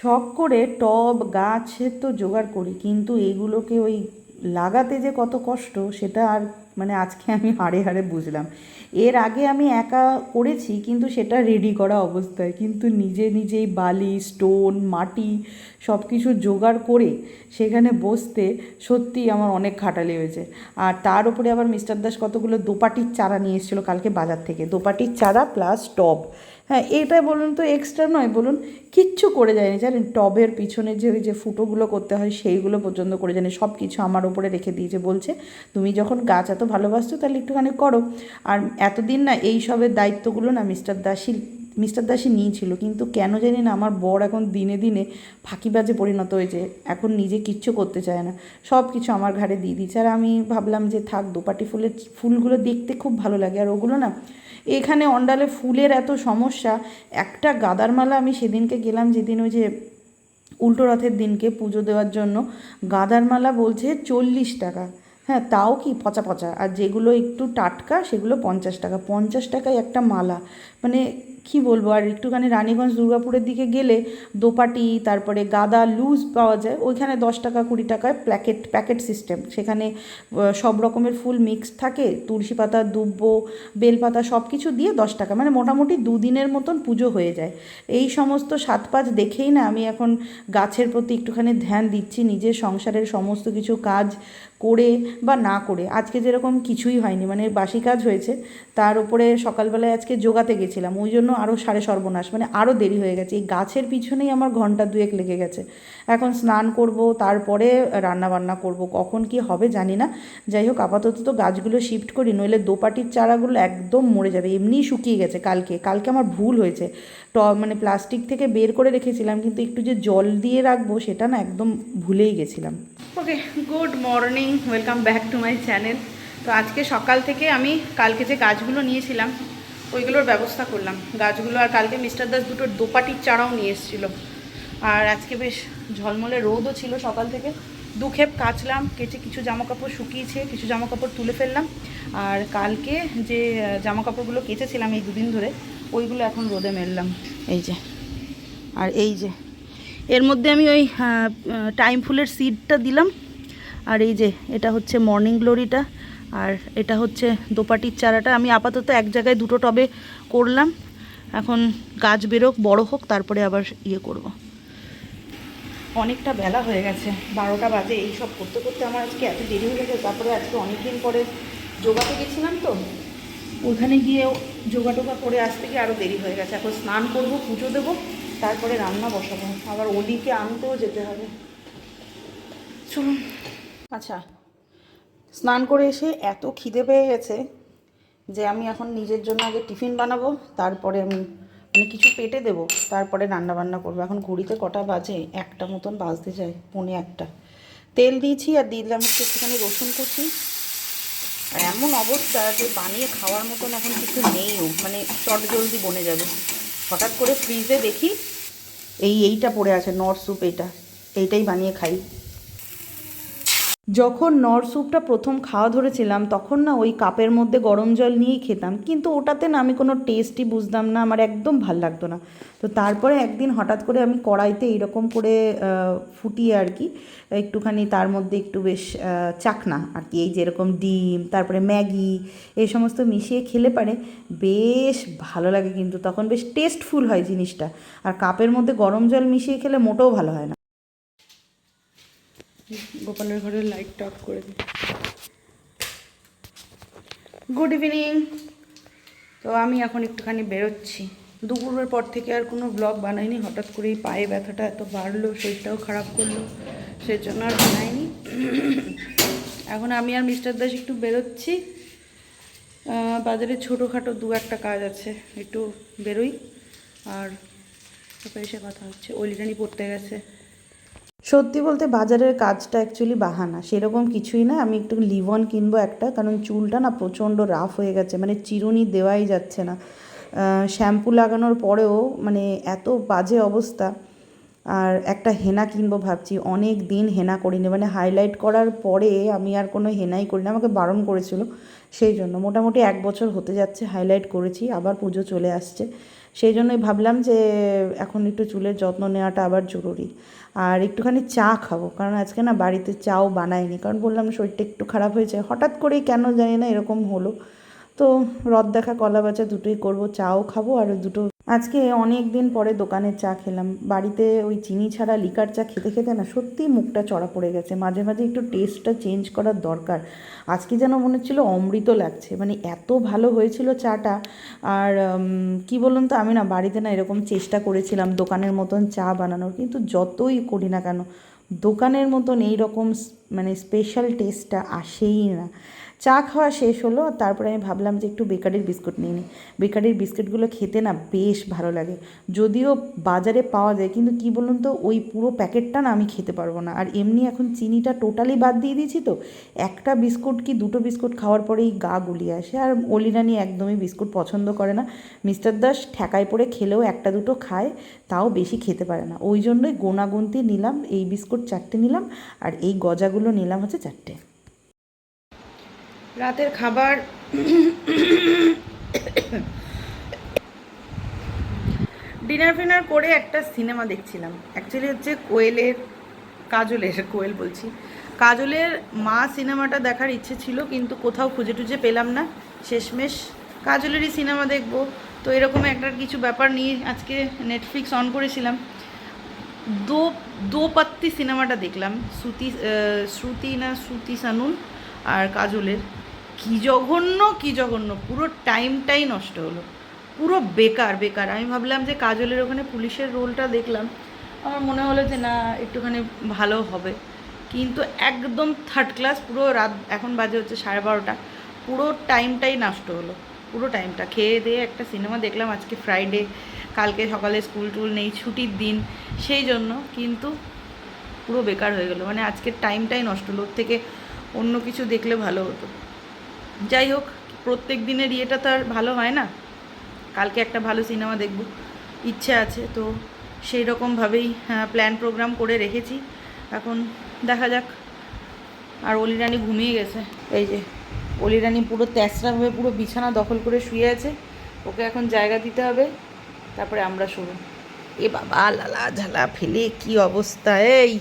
শখ করে টব, গাছের তো জোগাড় করি, কিন্তু এগুলোকে ওই লাগাতে যে কত কষ্ট, সেটা আর মানে আজকে আমি হাড়ে হাড়ে বুঝলাম। এর আগে আমি একা করেছি, কিন্তু সেটা রেডি করা অবস্থায়, কিন্তু নিজে নিজেই বালি স্টোন মাটি সব কিছু জোগাড় করে সেখানে বসতে সত্যিই আমার অনেক খাটালি হয়েছে। আর তার উপরে আবার মিস্টার দাস কতগুলো দোপাটির চারা নিয়ে এসেছিল কালকে বাজার থেকে। দোপাটির চারা প্লাস টব। হ্যাঁ এটা বলুন তো এক্সট্রা নয়, বলুন কিচ্ছু করে যায়নি। জানেন, টবের পিছনে যে ওই যে ফুটোগুলো করতে হয়, সেইগুলো পর্যন্ত করে জানি সব কিছু আমার ওপরে রেখে দিয়েছে, বলছে, তুমি যখন গাছ এত ভালোবাসছো, তাহলে একটুখানি করো। আর এতদিন না এই সবের দায়িত্বগুলো না মিস্টার দাসী মিস্টার দাসী নিয়েছিল। কিন্তু কেন জানি না আমার বর এখন দিনে দিনে ফাঁকিবাজে পরিণত হয়েছে। এখন নিজে কিচ্ছু করতে চায় না। সব কিছু আমার ঘাড়ে দিয়ে দিচ্ছে আর আমি ভাবলাম যে থাক, দোপাটি ফুলের ফুলগুলো দেখতে খুব ভালো লাগে। আর ওগুলো না এখানে অন্ডালে ফুলের এত সমস্যা, একটা গাদার মালা আমি সেদিনকে গেলাম যেদিন ওই যে উল্টো রথের দিনকে পুজো দেওয়ার জন্য গাদার মালা বলছে চল্লিশ টাকা। হ্যাঁ তাও কি পচা পচা? আর যেগুলো একটু টাটকা, সেগুলো পঞ্চাশ টাকা। পঞ্চাশ টাকায় একটা মালা। মানে কি বলব? আর একটুখানি রানীগঞ্জ দুর্গাপুরের দিকে গেলে দোপাটি, তারপরে গাদা, লুজ পাওয়া যায়। ওইখানে দশ টাকা, কুড়ি টাকায় প্যাকেট প্যাকেট সিস্টেম সেখানে সব রকমের ফুল মিক্সড থাকে। তুলসী পাতা, দুব্ব বেলপাতা সব কিছু দিয়ে দশ টাকা। মানে মোটামুটি দুদিনের মতন পুজো হয়ে যায়। এই সমস্ত সাত পাঁচ দেখেই না আমি এখন গাছের প্রতি একটুখানি ধ্যান দিচ্ছি, নিজের সংসারের সমস্ত কিছু কাজ করে বা না করে। আজকে যেরকম কিছুই হয়নি মানে বাসি কাজ হয়েছে, তার উপরে সকালবেলায় আজকে যোগাতে গেছিলাম। ওই জন্য আরও সাড়ে সর্বনাশ মানে আরও দেরি হয়ে গেছে। এই গাছের পিছনেই আমার ঘণ্টা দুয়েক লেগে গেছে। এখন স্নান করব, তারপরে রান্না বান্না করব, কখন কি হবে জানি না। যাই হোক, আপাতত তো গাছগুলো শিফট করি, নইলে দোপাটির চারাগুলো একদম মরে যাবে, এমনিই শুকিয়ে গেছে কালকে। কালকে আমার ভুল হয়েছে। ট মানে প্লাস্টিক থেকে বের করে রেখেছিলাম, কিন্তু একটু যে জল দিয়ে রাখব সেটা না একদম ভুলেই গেছিলাম। Okay good morning welcome back to my channel তো আজকে সকাল থেকে আমি, কালকে যে গাছগুলো নিয়েছিলাম ওইগুলোর ব্যবস্থা করলাম। গাছগুলো, আর কালকে মিস্টার দাস দুটো দোপাটির চারাও নিয়ে এসেছিল। আর আজকে বেশ ঝলমলে রোদও ছিল সকাল থেকে। দু খেপ কাচলাম কেচে কিছু জামা কাপড় শুকিয়েছে, কিছু জামা কাপড় তুলে ফেললাম। আর কালকে যে জামা কাপড়গুলো কেচেছিলাম এই দুদিন ধরে, ওইগুলো এখন রোদে মেললাম। এই যে, আর এই যে, এর মধ্যে আমি ওই টাইম ফুলের সিডটা দিলাম। আর এই যে, এটা হচ্ছে মর্নিং গ্লোরিটা আর এটা হচ্ছে দোপাটির চারাটা। আমি আপাতত এক জায়গায় দুটো টবে করলাম। এখন গাছ বেরোক, বড় হোক, তারপরে আবার ইয়ে করব। অনেকটা বেলা হয়ে গেছে, বারোটা বাজে। এই সব করতে করতে আমার আজকে এত দেরি হয়ে গেছে, তারপরে আজকে অনেক দিন পরে যোগাতে গেছিলাম তো। ওখানে গিয়ে যোগা টোগা করে আসতে গিয়ে আরও দেরি হয়ে গেছে। এখন স্নান করব, পুজো দেবো, তারপরে রান্না বসাবো। আবার ওলিকে আনতেও যেতে হবে। চলুন। আচ্ছা স্নান করে এসে এত খিদে পেয়ে গেছে যে আমি এখন নিজের জন্য আগে টিফিন বানাবো, তারপরে আমি মানে কিছু পেটে দেবো, তারপরে রান্না বান্না করব। এখন ঘড়িতে কটা বাজে, একটা মতন বাজতে যায়, পনে একটা। তেল দিয়েছি আর দিলাম একটু একটুখানি রসুন কুচি। আর এমন অবস্থা যে বানিয়ে খাওয়ার মতন এখন কিছু নেইও মানে চট জলদি বনে যাবে। হঠাৎ করে ফ্রিজে দেখি, এই এইটা পড়ে আছে, নর স্যুপ এইটা এইটাই বানিয়ে খাই। যখন নর স্যুপটা প্রথম খাওয়া ধরেছিলাম, তখন না ওই কাপের মধ্যে গরম জল নিয়েই খেতাম। কিন্তু ওটাতে না আমি কোনো টেস্টই বুঝতাম না, আমার একদম ভালো লাগতো না। তো তারপরে একদিন হঠাৎ করে আমি কড়াইতে এইরকম করে ফুটিয়ে আর কি, একটুখানি তার মধ্যে একটু বেশ চাকনা আর কি, এই যেরকম ডিম, তারপরে ম্যাগি, এই সমস্ত মিশিয়ে খেলে পারে, বেশ ভালো লাগে কিন্তু। তখন বেশ টেস্টফুল হয় জিনিসটা। আর কাপের মধ্যে গরম জল মিশিয়ে খেলে মোটেও ভালো হয় না। গোপালের ঘরের লাইটটা অফ করে দিই। গুড ইভিনিং তো আমি এখন একটুখানি বেরোচ্ছি। দুপুরের পর থেকে আর কোনো ব্লগ বানাইনি, হঠাৎ করেই পায়ে ব্যথাটা এত বাড়লো, শরীরটাও খারাপ করল সেই জন্য আর বানাইনি। এখন আমি আর মিস্টার দাস একটু বেরোচ্ছি। বাজারে ছোটোখাটো দু একটা কাজ আছে, একটু বেরোই। আর তারপরে এসে কথা হচ্ছে। ওলিটানি পড়তে গেছে। সত্যি বলতে বাজারের কাজটা অ্যাকচুয়ালি বাহানা। সেরকম কিছুই না। আমি একটু লিভন কিনবো একটা, কারণ চুলটা না প্রচণ্ড রাফ হয়ে গেছে মানে চিরুনি দেওয়াই যাচ্ছে না। শ্যাম্পু লাগানোর পরেও মানে এত বাজে অবস্থা। আর একটা হেনা কিনবো ভাবছি, অনেক দিন হেনা করিনি। মানে হাইলাইট করার পরে আমি আর কোনো হেনাই করি না আমাকে বারণ করেছিল। সেই জন্য মোটামুটি এক বছর হতে যাচ্ছে হাইলাইট করেছি, আবার পুজো চলে আসছে। সেই জন্যই ভাবলাম যে এখন একটু চুলের যত্ন নেওয়াটা আবার জরুরি। আর একটুখানি চা খাব, কারণ আজকে না বাড়িতে চাও বানাইনি। কারণ বললাম শরীরটা একটু খারাপ হয়েছে, হঠাৎ করেই কেন জানি না এরকম হলো। তো রদ দেখা, কলা বাচা দুটোই করব, চাও খাব আর দুটো আজকে অনেক দিন পরে দোকানের চা খেলাম। বাড়িতে ওই চিনি ছাড়া লিকার চা খেতে খেতে না সত্যিই মুখটা চড়া পড়ে গেছে। মাঝে মাঝে একটু টেস্টটা চেঞ্জ করার দরকার। আজকে যেন মনে হচ্ছিল অমৃত লাগছে। মানে এত ভালো হয়েছিল চাটা। আর কি বলুন তো, আমি না বাড়িতে না এরকম চেষ্টা করেছিলাম দোকানের মতন চা বানানোর। কিন্তু যতই করি না কেন, দোকানের মতন এই রকম মানে স্পেশাল টেস্টটা আসেই না। চা খাওয়া শেষ হলো, তারপরে আমি ভাবলাম যে একটু বেকারির বিস্কুট নিয়ে নিই বেকারির বিস্কুটগুলো খেতে না বেশ ভালো লাগে। যদিও বাজারে পাওয়া যায়, কিন্তু কি বলুন তো, ওই পুরো প্যাকেটটা না আমি খেতে পারব না। আর এমনি এখন চিনিটা টোটালি বাদ দিয়ে দিয়েছি তো, একটা বিস্কুট কি দুটো বিস্কুট খাওয়ার পরেই গা গুলিয়ে আসে। আর অলিরানি একদমই বিস্কুট পছন্দ করে না। মিস্টার দাস ঠেকায় পড়ে খেলেও একটা দুটো খায়, তাও বেশি খেতে পারে না। ওই জন্যই গোনাগুনতি নিলাম, এই বিস্কুট চারটে নিলাম, আর এই গজাগুলো নিলাম হচ্ছে চারটে। রাতের খাবার ডিনার ফিনার করে একটা সিনেমা দেখছিলাম। অ্যাকচুয়ালি হচ্ছে কোয়েলের, কাজলের, কোয়েল বলছি। কাজলের মা সিনেমাটা দেখার ইচ্ছে ছিল, কিন্তু কোথাও খুঁজে টুজে পেলাম না। শেষমেশ কাজলেরই সিনেমা দেখব। তো এরকম একটা কিছু ব্যাপার নিয়ে আজকে নেটফ্লিক্স অন করেছিলাম। দো দো পাত্তি সিনেমাটা দেখলাম, শ্রুতি শ্রুতি না শ্রুতি সানুন আর কাজলের। কী জঘন্য কী জঘন্য, পুরো টাইমটাই নষ্ট হলো। পুরো বেকার বেকার। আমি ভাবলাম যে কাজলের ওখানে পুলিশের রোলটা দেখলাম। আমার মনে হলো যে না, একটুখানি ভালো হবে। কিন্তু একদম থার্ড ক্লাস পুরো রাত, এখন বাজে হচ্ছে সাড়ে বারোটা। পুরো টাইমটাই নষ্ট হলো। পুরো টাইমটা। খেয়ে দিয়ে একটা সিনেমা দেখলাম আজকে ফ্রাইডে কালকে সকালে স্কুল টুল নেই, ছুটির দিন, সেই জন্য কিন্তু পুরো বেকার হয়ে গেলো। মানে আজকের টাইমটাই নষ্ট হলো, ওর থেকে অন্য কিছু দেখলে ভালো হতো। যাই হোক, প্রত্যেক দিনের ইয়েটা তো আর ভালো হয় না। কালকে একটা ভালো সিনেমা দেখব, ইচ্ছে আছে, তো সেই রকমভাবেই প্ল্যান প্রোগ্রাম করে রেখেছি। এখন দেখা যাক, আর অলিরানি ঘুমিয়ে গেছে। এই যে, অলিরানি পুরো তেসরাভাবে পুরো বিছানা দখল করে শুয়ে আছে, ওকে এখন জায়গা দিতে হবে। তারপরে আমরা শুরু। এ বাবা লালা ঝালা ফেলে কি অবস্থা এই।